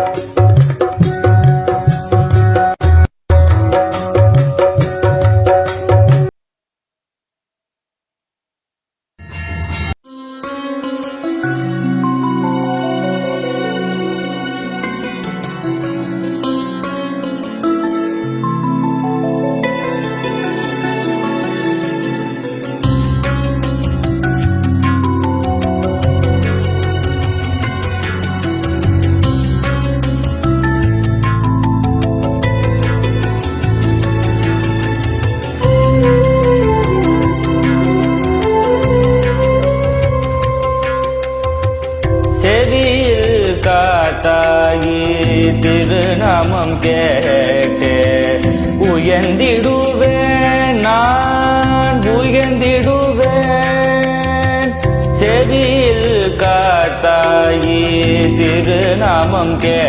செவியில் ஆகி திருநாமம் கேட்டே உயர்ந்திடுவேன் நான் உயர்ந்திடுவேன். செவியில் காத்தாயி திருநாமம் கே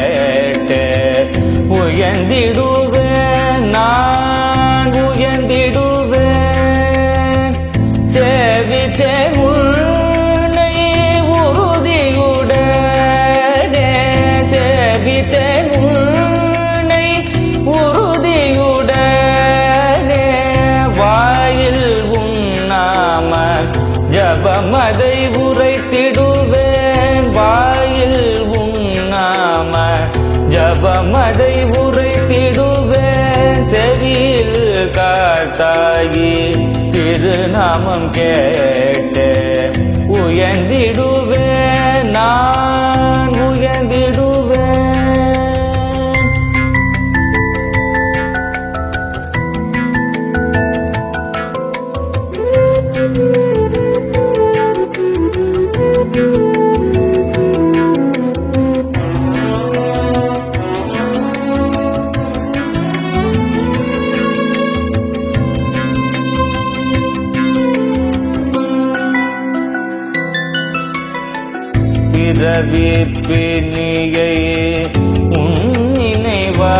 உண்ணாம ஜபமதை உரைத்திடுவேன் செவியில் காத்தாகி திருநாமம் கேட்டேன் உயர்ந்திடு பிறவி பிணியை உன் நினைவா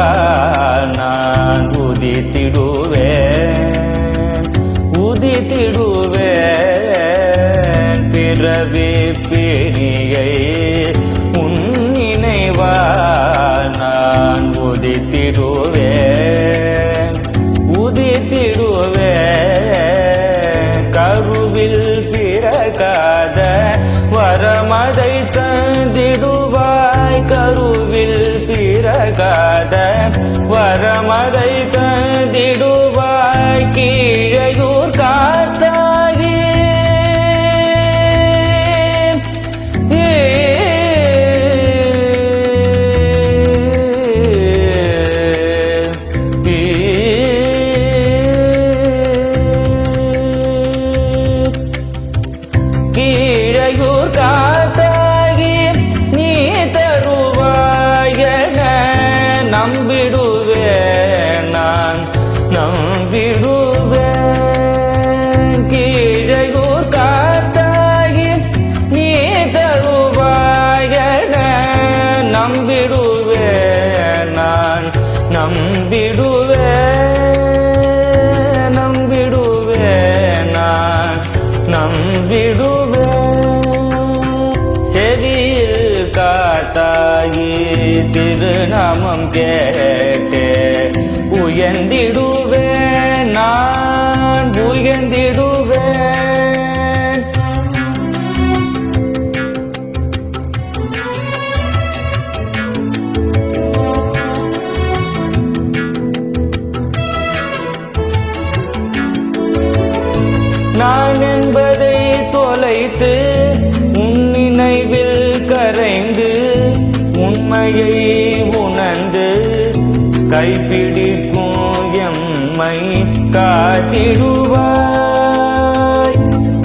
நான் உதித்திடுவேன். உதித்திடுவேன் பிறவி பிணியை உன் நினைவா நான் உதித்திடுவேன். உதித்திடுவேன். கருவில் பிறகாத வரமதை வரமதை கேட்டு உயர்ந்திடுவேன் நான் உயர்ந்திடுவேன். நான் என்பதை தொலைத்து உன் நினைவில் கரைந்து உண்மையை கைப்பிடிக்கும் எம்மை காத்திடுவாய்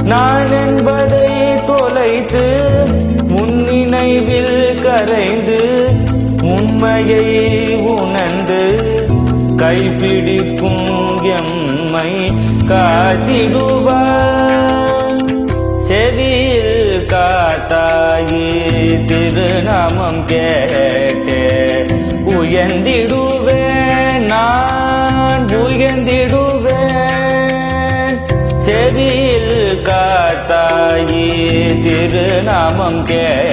நான் என்பதை தொலைத்து முன்னினைவில் கரைந்து உண்மையை உணர்ந்து கைப்பிடிக்கும் எம்மை காத்திடுவார் செவியில் காத்தாயி திருநாமம் கேட்டே உயர்ந்திடுவேன் உயர்ந்திடுவேன் செவியில் காத்தாயி திருநாமம் கே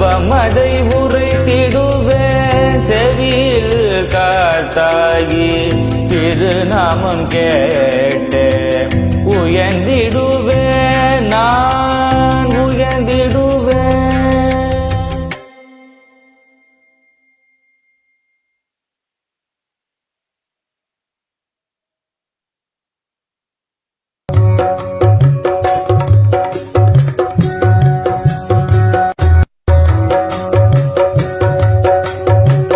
அவமதை உரைத்திடுவே செவியில் காத்தாகி திருநாமம் கேட்டே. உயர்ந்திடு